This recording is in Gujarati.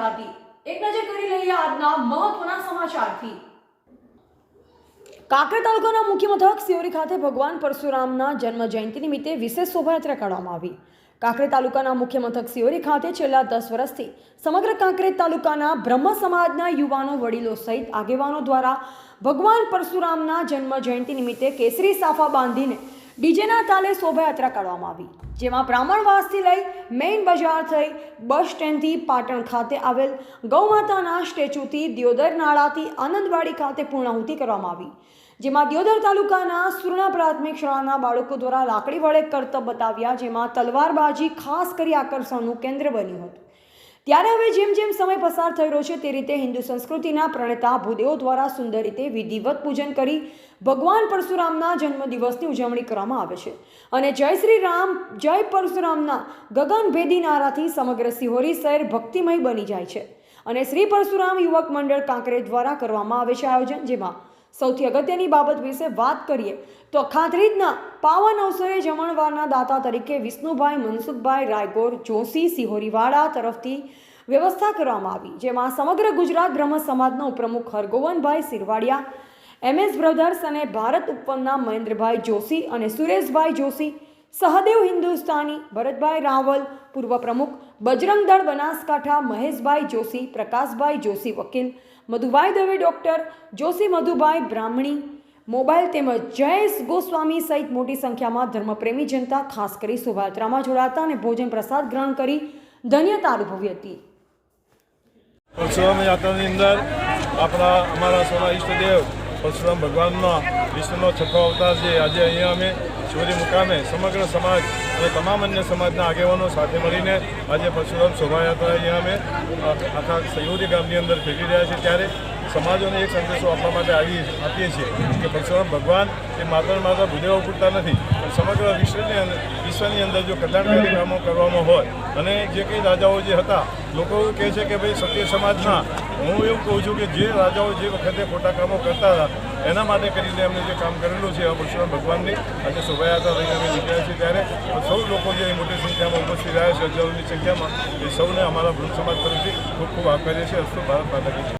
ગુજરાતી એક નજર કરી લઈએ આજના મહત્વના સમાચારથી. કાંકરેજ તાલુકાના મુખ્ય સિયોરી ખાતે ભગવાન પરશુરામના જન્મ જયંતિ નિમિત્તે વિશેષ શોભાયાત્રા કાઢવામાં આવી. કાંકરેજ તાલુકાના મુખ્ય મથક સિયોરી ખાતે છેલ્લા દસ વર્ષથી સમગ્ર કાંકરેજ તાલુકાના બ્રહ્મ સમાજના યુવાનો, વડીલો સહિત આગેવાનો દ્વારા ભગવાન પરશુરામના જન્મ જયંતિ નિમિત્તે કેસરી સાફા બાંધીને ડીજેના તાલે શોભાયાત્રા કાઢવામાં આવી. જેમાં બ્રાહ્મણવાસથી લઈ મેઇન બજાર થઈ બસ સ્ટેન્ડથી પાટણ ખાતે આવેલ ગૌમાતાના સ્ટેચ્યુથી દિયોદર નાળાથી આનંદવાડી ખાતે પૂર્ણાહુતિ કરવામાં આવી. જેમાં દિયોદર તાલુકાના સુરણા પ્રાથમિક શાળાના બાળકો દ્વારા લાકડી વડે કરતબ બતાવ્યા, જેમાં તલવારબાજી ખાસ કરી આકર્ષણનું કેન્દ્ર બન્યું હતું. ત્યારે હવે જેમ જેમ સમય પસાર થઈ રહ્યો છે તે રીતે હિન્દુ સંસ્કૃતિના પ્રણેતા ભૂદેવો દ્વારા સુંદર રીતે વિધિવત પૂજન કરી ભગવાન પરશુરામના જન્મદિવસની ઉજવણી કરવામાં આવે છે. અને જય શ્રી રામ જય પરશુરામના ગગનભેદી નારાથી સમગ્ર સિહોરી શહેર ભક્તિમય બની જાય છે. અને શ્રી પરશુરામ યુવક મંડળ કાંકરેજ દ્વારા કરવામાં આવે છે આયોજન, જેમાં સૌથી અગત્યની બાબત વિશે વાત કરીએ તો ખાતરીજના પાવન અવસરે જમણવારના દાતા તરીકે વિષ્ણુભાઈ મનસુખભાઈ રાયગોર જોશી સિહોરીવાડા તરફથી વ્યવસ્થા કરવામાં આવી, જેમાં સમગ્ર ગુજરાત બ્રહ્મ સમાજના ઉપપ્રમુખ હરગોવનભાઈ સિરવાડિયા એમએસ બ્રધર્સ અને ભારત ઉપવનના મહેન્દ્રભાઈ જોશી અને સુરેશભાઈ જોશી સહદેવ હિન્દુસ્તાની, ભરતભાઈ રાવલ, પૂર્વ પ્રમુખ, બજરંગ દળ બનાસકાંઠા, મહેશભાઈ જોશી, પ્રકાશભાઈ જોશી વકીલ, મધુભાઈ દવે ડૉક્ટર, જોશી મધુભાઈ બ્રાહ્મણી, મોબાઈલ તેમજ જયેશ ગોસ્વામી સહિત મોટી સંખ્યામાં ધર્મપ્રેમી જનતા, ખાસ કરી શોભાયાત્રામાં જોડાતા અને ભોજન પ્રસાદ ગ્રહણ કરી ધન્યતા અનુભવી હતી. અંદર આપણા, અમારા સોના ઈષ્ટદેવ પરશુરામ ભગવાનનો વિષ્ણુનો છઠ્ઠો અવતાર છે આજે અહીંયા અમે શિવરી મુકામે સમગ્ર સમાજ અને તમામ અન્ય સમાજના આગેવાનો સાથે મળીને આજે પરશુરામ શોભાયાત્રા અહીંયા અમે આખા સહયોગી ગામની અંદર ફેરવી રહ્યા છીએ. ત્યારે સમાજોને એક સંદેશો આપવા માટે આવી, આપીએ છીએ કે પરશુરામ ભગવાન એ માત્ર ને માત્ર ભૂદેવો પૂરતા નથી સમગ્ર વિશ્વની અંદર વિશ્વની અંદર જો કલ્યાણકારી કામો કરવામાં હોય અને જે કંઈ રાજાઓ જે હતા લોકો કહે છે કે ભાઈ સત્ય સમાજના હું એવું કહું છું કે જે રાજાઓ જે વખતે ખોટા કામો કરતા હતા, એના માટે કરીને એમને જે કામ કરેલું છે પરશુરામ ભગવાનની આજે શોભાયાત્રા લઈને અમે નીકળ્યા છીએ ત્યારે સૌ લોકો જે મોટી સંખ્યામાં ઉપસ્થિત રહ્યા છે હજારોની સંખ્યામાં, એ સૌને અમારા વૃદ્ધ સમાજ તરફથી ખૂબ ખૂબ આભાર છે અસ્તુ ભારત માતા.